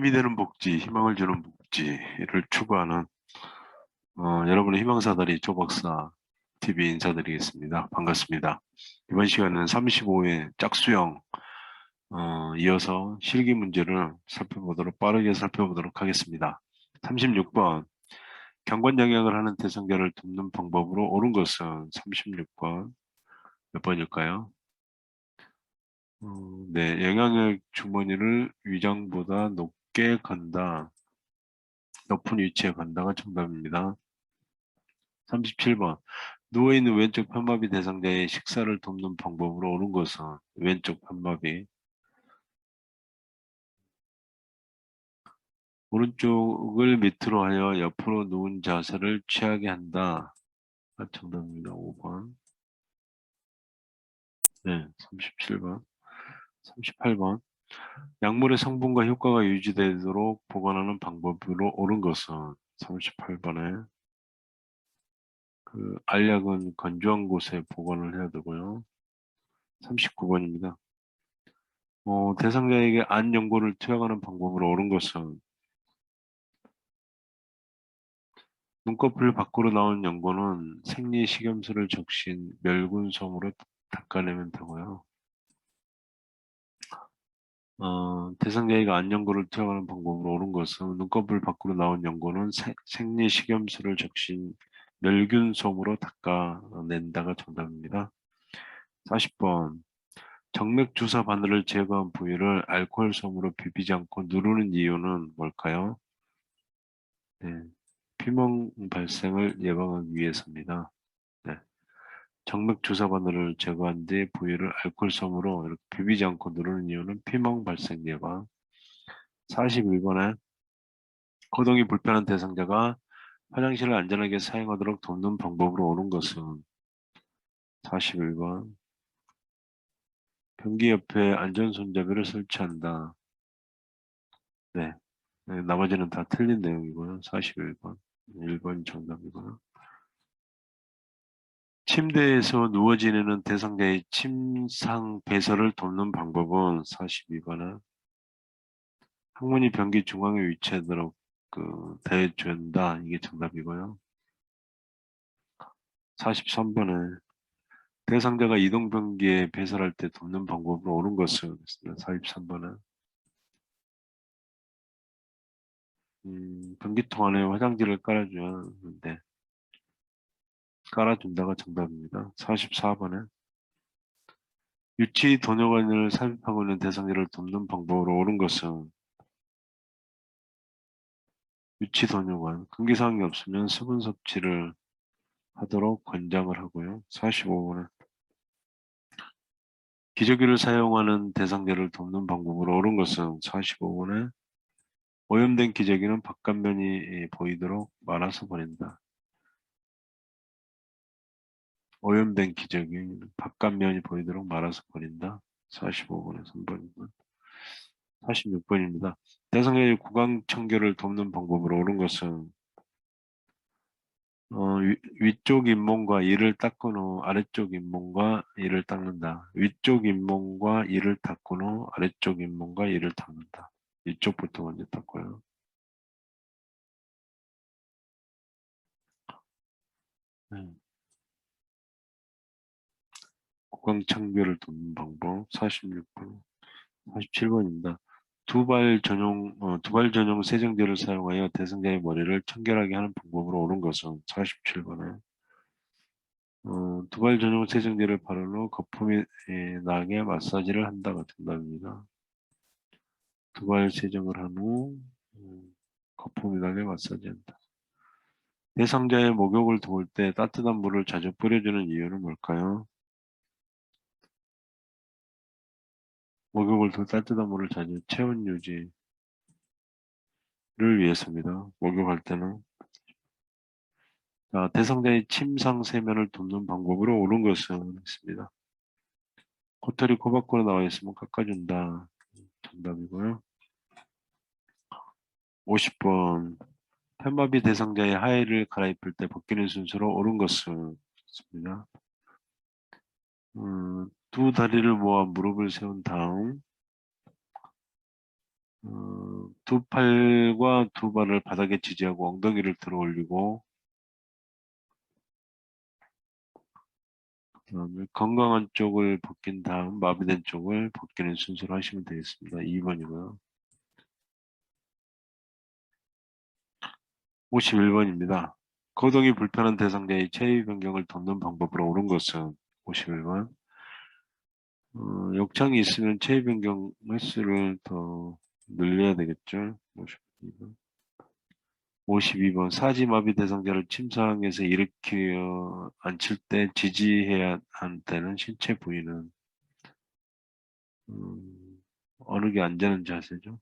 힘이 되는 복지, 희망을 주는 복지를 추구하는 어, 여러분의 희망사다리 조박사 TV 인사드리겠습니다. 반갑습니다. 이번 시간은 35회 짝수형 어, 이어서 실기 문제를 살펴보도록 빠르게 살펴보도록 하겠습니다. 36번 경관 영역을 하는 대상자를 돕는 방법으로 옳은 것은 36번 몇 번일까요? 어, 네, 영향력 주머니를 위장보다 높 게 건다. 높은 위치에 건다가 정답입니다. 37번 누워있는 왼쪽 편마비 대상자의 식사를 돕는 방법으로 옳은 것은 왼쪽 편마비 오른쪽을 밑으로 하여 옆으로 누운 자세를 취하게 한다. 아, 정답입니다. 5번. 네, 37번. 38번. 약물의 성분과 효과가 유지되도록 보관하는 방법으로 옳은 것은 38번에 그 알약은 건조한 곳에 보관을 해야 되고요. 39번입니다. 어, 대상자에게 안 연고를 투약하는 방법으로 옳은 것은 눈꺼풀 밖으로 나온 연고는 생리식염수를 적신 멸균솜으로 닦아내면 되고요. 어, 대상자에게 안연고를 투약하는 방법으로 옳은 것은 눈꺼풀 밖으로 나온 연고는 세- 생리식염수를 적신 멸균솜으로 닦아낸다가 정답입니다. 40번 정맥 주사 바늘을 제거한 부위를 알코올 솜으로 비비지 않고 누르는 이유는 뭘까요? 네, 피멍 발생을 예방하기 위해서입니다. 네. 정맥 주사 바늘을 제거한 뒤 부위를 알코올 솜으로 이렇게 비비지 않고 누르는 이유는 피멍 발생 예방. 41번에 거동이 불편한 대상자가 화장실을 안전하게 사용하도록 돕는 방법으로 옳은 것은 41번 변기 옆에 안전 손잡이를 설치한다. 네. 네, 나머지는 다 틀린 내용이고요. 41번. 1번 정답이고요. 침대에서 누워 지내는 대상자의 침상 배설을 돕는 방법은 42번은 항문이 변기 중앙에 위치하도록 그 대해준다. 이게 정답이고요. 43번에 대상자가 이동 변기에 배설할 때 돕는 방법으로 옳은 것은 43번은 음, 변기통 안에 화장지를 깔아주는데 깔아준다가 정답입니다. 44번에 유치 도뇨관을 삽입하고 있는 대상자를 돕는 방법으로 옳은 것은 유치 도뇨관 금기사항이 없으면 수분 섭취를 하도록 권장을 하고요. 45번에 기저귀를 사용하는 대상자를 돕는 방법으로 옳은 것은 45번에 오염된 기저귀는 바깥면이 보이도록 말아서 버린다. 오염된 기저귀 바깥면이 보이도록 말아서 버린다. 45번에 3번이고 46번입니다. 대상자의 구강 청결을 돕는 방법으로 옳은 것은 어, 위, 위쪽 잇몸과 이를 닦은 후 아래쪽 잇몸과 이를 닦는다. 위쪽 잇몸과 이를 닦은 후 아래쪽 잇몸과 이를 닦는다. 이쪽부터 먼저 닦고요. 네. 구강 청결을 돕는 방법 46번, 47번입니다. 두발 전용 어, 두발 전용 세정제를 사용하여 대상자의 머리를 청결하게 하는 방법으로 옳은 것은 47번에 어, 두발 전용 세정제를 후 거품이 예, 나게 마사지를 한다가 정답입니다. 두발 세정을 한후 음, 거품이 나게 마사지한다. 대상자의 목욕을 도울 때 따뜻한 물을 자주 뿌려주는 이유는 뭘까요? 목욕을 도울 따뜻한 물을 자주 체온 유지를 위해서입니다. 목욕할 때는 자, 대상자의 침상 세면을 돕는 방법으로 옳은 것은 있습니다. 코털이 코 밖으로 나와 있으면 깎아준다. 정답이고요. 50번 편마비 대상자의 하의를 갈아입을 때 벗기는 순서로 옳은 것은 있습니다. 음, 두 다리를 모아 무릎을 세운 다음 어, 두 팔과 두 발을 바닥에 지지하고 엉덩이를 들어 올리고 그다음에 건강한 쪽을 벗긴 다음 마비된 쪽을 벗기는 순서로 하시면 되겠습니다. 2번이고요. 51번입니다. 거동이 불편한 대상자의 체위 변경을 돕는 방법으로 옳은 것은 51번. 어, 욕창이 있으면 체위 변경 횟수를 더 늘려야 되겠죠. 52번. 52번 사지 마비 대상자를 침상에서 일으켜 앉힐 때 지지해야 하는 때는 신체 부위는 음, 어느 게 안전한 자세죠?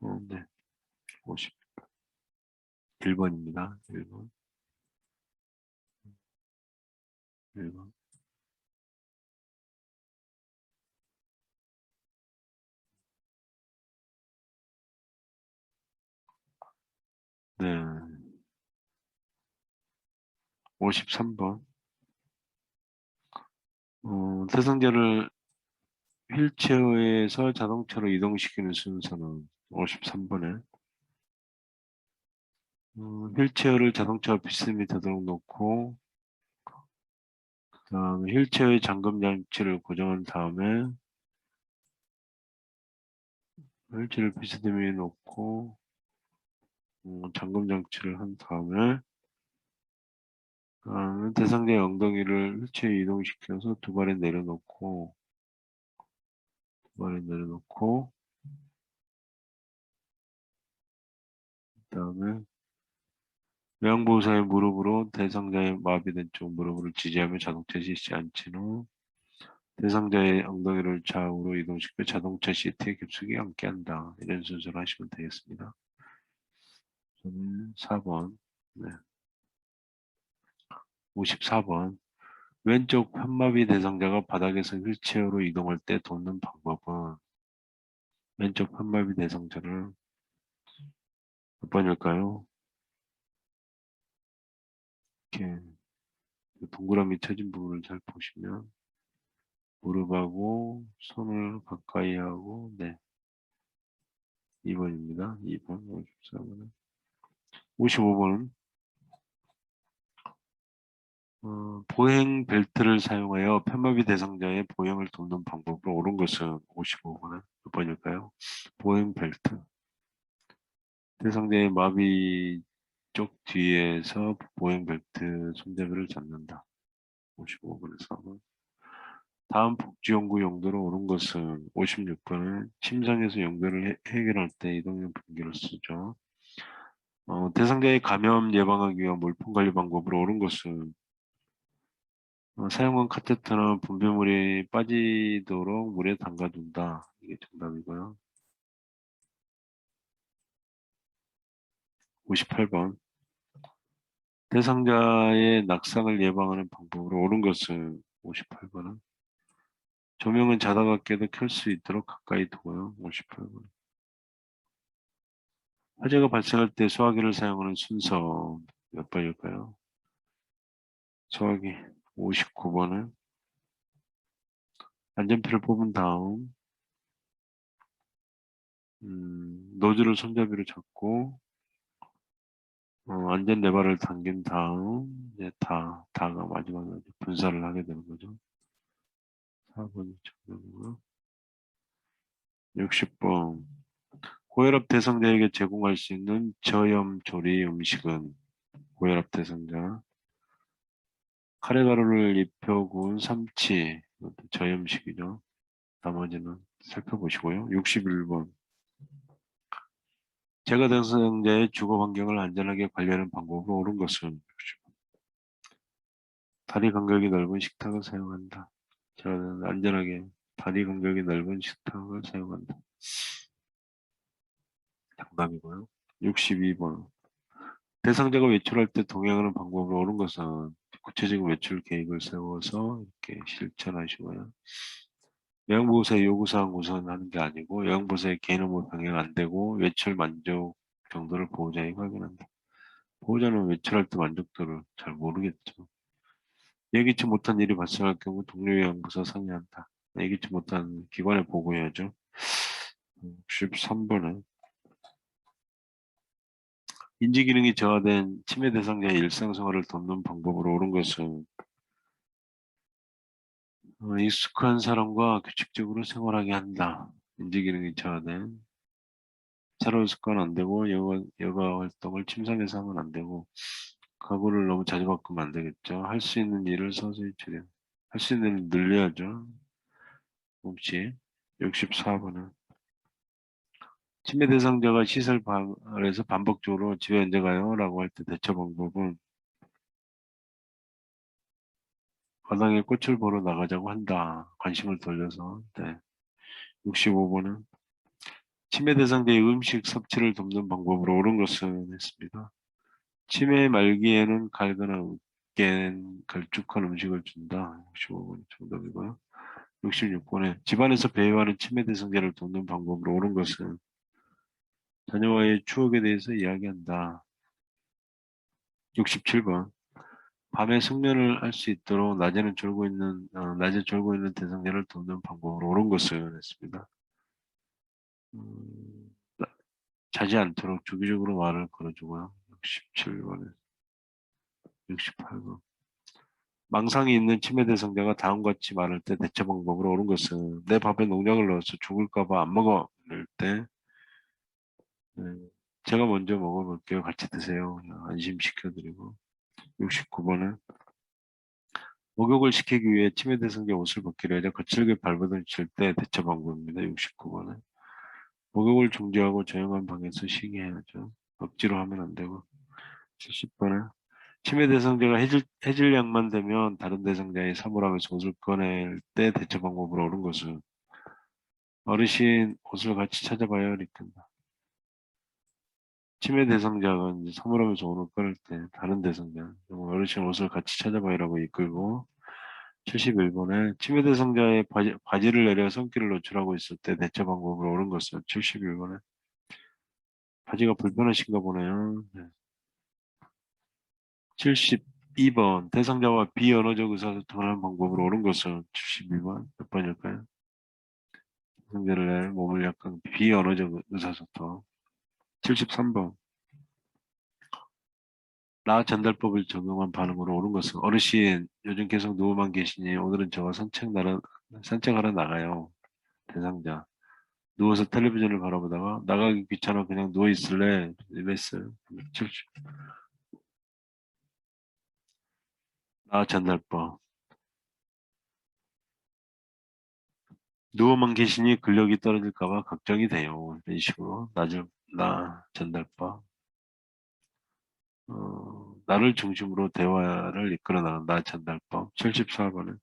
어, 네. 51번입니다. 1번. 1번. 네. 53번. 어, 대상자를 휠체어에서 자동차로 이동시키는 순서는 53번에 어, 휠체어를 자동차 비스 밑에도록 놓고 그 다음에 휠체어의 잠금 장치를 고정한 다음에 휠체어를 비스듬 위에 놓고 어, 잠금 장치를 한 다음에 그다음에 대상자의 엉덩이를 휠체어에 이동시켜서 두 발에 내려놓고 두 발에 내려놓고 그다음에 외양보호사의 무릎으로 대상자의 마비된 쪽 무릎을 지지하며 자동차 시시 앉힌 후 대상자의 엉덩이를 좌우로 이동시켜 자동차 시트에 깊숙이 앉게 한다. 이런 순서로 하시면 되겠습니다. 저는 4번. 네. 54번. 왼쪽 편마비 대상자가 바닥에서 휠체어로 이동할 때 돕는 방법은 왼쪽 편마비 대상자를 몇 번일까요? 이렇게 동그라미 쳐진 부분을 잘 보시면 무릎하고 손을 가까이 하고 네 2번입니다. 2번 54번은 55번은 어, 보행 벨트를 사용하여 편마비 대상자의 보행을 돕는 방법으로 옳은 것은 55번은 몇 번일까요? 보행 벨트 대상자의 마비 쪽 뒤에서 보행 벨트 손잡이를 잡는다. 55번에서 4번. 다음 복지연구 용도로 오는 것은 56번은 침상에서 연결을 해, 해결할 때 이동형 분기를 쓰죠. 어, 대상자의 감염 예방하기 위한 물품 관리 방법으로 옳은 것은 어, 사용한 카테터는 분비물이 빠지도록 물에 담가둔다. 이게 정답이고요. 58번 대상자의 낙상을 예방하는 방법으로 옳은 것은 58번은 조명은 자다가 깨도 켤 수 있도록 가까이 두고요. 58번 화재가 발생할 때 소화기를 사용하는 순서 몇 번일까요? 소화기 59번은 안전피를 뽑은 다음 음, 노즐을 손잡이로 잡고 어, 안전 레버를 당긴 다음 이제 다 다가 마지막에 분사를 하게 되는 거죠. 4번이 정답이고요. 60번 고혈압 대상자에게 제공할 수 있는 저염 조리 음식은 고혈압 대상자 카레가루를 입혀 구운 삼치 저염식이죠. 나머지는 살펴보시고요. 61번 제가 대상자의 주거 환경을 안전하게 관리하는 방법으로 옳은 것은 다리 간격이 넓은 식탁을 사용한다. 저는 안전하게 다리 간격이 넓은 식탁을 사용한다. 정답이고요. 62번 대상자가 외출할 때 동행하는 방법으로 옳은 것은 구체적인 외출 계획을 세워서 이렇게 실천하시고요. 여행보호사의 요구사항 우선하는 게 아니고 여행보호사의 개인 업무 병행 안 되고 외출 만족 정도를 보호자에게 확인한다. 보호자는 외출할 때 만족도를 잘 모르겠죠. 예기치 못한 일이 발생할 경우 동료 여행보사 상의한다. 예기치 못한 기관에 보고해야죠. 63번은 인지 기능이 저하된 치매 대상자의 일상생활을 돕는 방법으로 옳은 것은 어, 익숙한 사람과 규칙적으로 생활하게 한다. 인지 기능이 저하된 새로운 습관 안 되고 여가, 여가 활동을 침상에서 하면 안 되고 가구를 너무 자주 바꾸면 안 되겠죠. 할 수 있는 일을 서서히 줄여. 할 수 있는 일을 늘려야죠. 혹시 64번은 치매 대상자가 시설 발에서 반복적으로 집에 언제 가요? 라고 할 때 대처 방법은 마당에 꽃을 보러 나가자고 한다. 관심을 돌려서. 네. 65번은 치매 대상자의 음식 섭취를 돕는 방법으로 옳은 것은 했습니다. 치매 말기에는 갈거나 으깬 걸쭉한 음식을 준다. 65번 정답이고요. 66번에 집안에서 배회하는 치매 대상자를 돕는 방법으로 옳은 것은 자녀와의 추억에 대해서 이야기한다. 67번 밤에 숙면을 할 수 있도록 낮에는 졸고 있는 어, 낮에 졸고 있는 대상자를 돕는 방법으로 옳은 것을 했습니다. 음, 나- 자지 않도록 주기적으로 말을 걸어주고요. 67번에 68번 망상이 있는 치매 대상자가 다음과 같이 말할 때 대처 방법으로 옳은 것은 내 밥에 농약을 넣어서 죽을까봐 안 이럴 때 네, 제가 먼저 먹어볼게요. 같이 드세요. 안심시켜드리고 69번은 목욕을 시키기 위해 치매 대상자 옷을 벗기려 하자 거칠게 발버둥칠 때 대처 방법입니다. 69번은 목욕을 중지하고 조용한 방에서 쉬게 해야죠. 억지로 하면 안 되고 70번은 치매 대상자가 해질, 해질약만 되면 다른 대상자의 사물함에서 옷을 꺼낼 때 대처 방법으로 옳은 것은 어르신 옷을 같이 찾아봐요. 이렇게 치매 대상자가 이제 사물함에서 옷을 꺼낼 때 다른 대상자 어르신 옷을 같이 찾아봐요라고 이끌고 71번에 치매 대상자의 바지, 바지를 내려 손길을 노출하고 있을 때 대처 방법으로 옳은 것은 71번에 바지가 불편하신가 보네요. 네. 72번 대상자와 비언어적 의사소통을 하는 방법으로 옳은 것은 72번 몇 번일까요? 대상자를 몸을 약간 비언어적 의사소통 73번 나 전달법을 적용한 반응으로 옳은 것은 어르신 요즘 계속 누워만 계시니 오늘은 저와 산책 나라, 산책하러 나가요. 대상자 누워서 텔레비전을 바라보다가 나가기 귀찮아 그냥 누워 있을래 이랬어요. 70. 나 전달법 누워만 계시니 근력이 떨어질까봐 걱정이 돼요. 이런 식으로 나를 나 전달법 어, 나를 중심으로 대화를 이끌어 나가는 나 전달법 74번은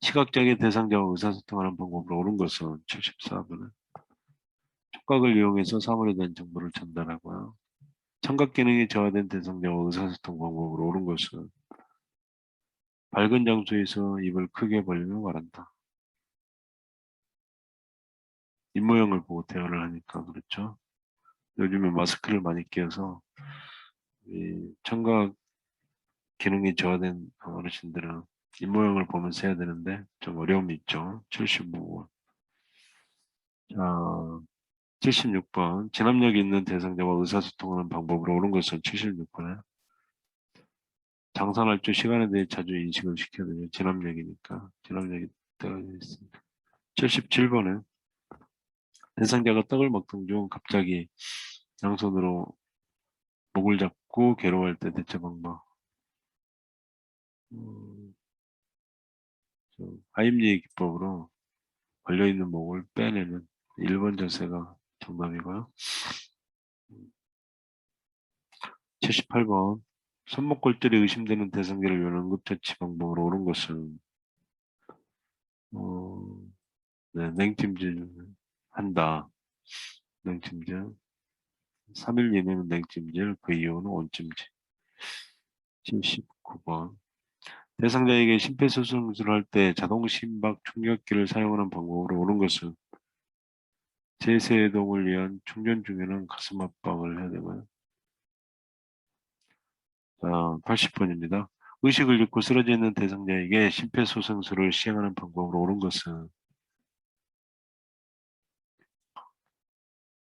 시각장애 대상자와 의사소통하는 방법으로 옳은 것은 74번은 촉각을 이용해서 사물에 대한 정보를 전달하고요. 청각 기능이 저하된 대상자와 의사소통 방법으로 옳은 것은 밝은 장소에서 입을 크게 벌리며 말한다. 입모양을 보고 대화를 하니까 그렇죠. 요즘에 마스크를 많이 끼워서 이 청각 기능이 저하된 어르신들은 입모양을 보면서 해야 되는데 좀 어려움이 있죠. 75번. 자, 76번. 진압력이 있는 대상자와 의사소통하는 방법으로 옳은 것은 76번에 장산할 줄 시간에 대해 자주 인식을 시켜야 돼요. 진압력이니까. 진압력이 떨어져 있습니다. 77번에 대상자가 떡을 먹던 중 갑자기 양손으로 목을 잡고 괴로워할 때 대처 방법. 음, 하임리의 기법으로 걸려있는 목을 빼내는 1번 자세가 정답이고요. 78번 손목 골절이 의심되는 대상자를 위한 응급처치 방법으로 옳은 것은 어, 네, 냉찜질 한다. 냉찜질 3일 이내는 냉찜질 그 이후는 온찜질 79번 대상자에게 심폐소생술을 할 때 자동 심박 충격기를 사용하는 방법으로 옳은 것은 제세동을 위한 충전 중에는 가슴 압박을 해야 되고요. 자, 80번입니다. 의식을 잃고 쓰러져 있는 대상자에게 심폐소생술을 시행하는 방법으로 옳은 것은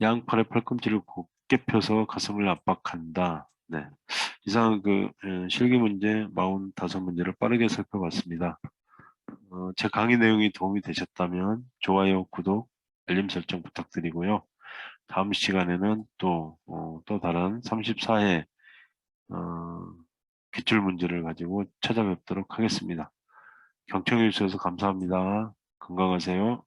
양팔의 팔꿈치를 곧게 펴서 가슴을 압박한다. 네. 이상 그 에, 실기 문제 45문제를 빠르게 살펴봤습니다. 어, 제 강의 내용이 도움이 되셨다면 좋아요, 구독, 알림 설정 부탁드리고요. 다음 시간에는 또, 어, 또 다른 34회 어, 기출 문제를 가지고 찾아뵙도록 하겠습니다. 경청해 주셔서 감사합니다. 건강하세요.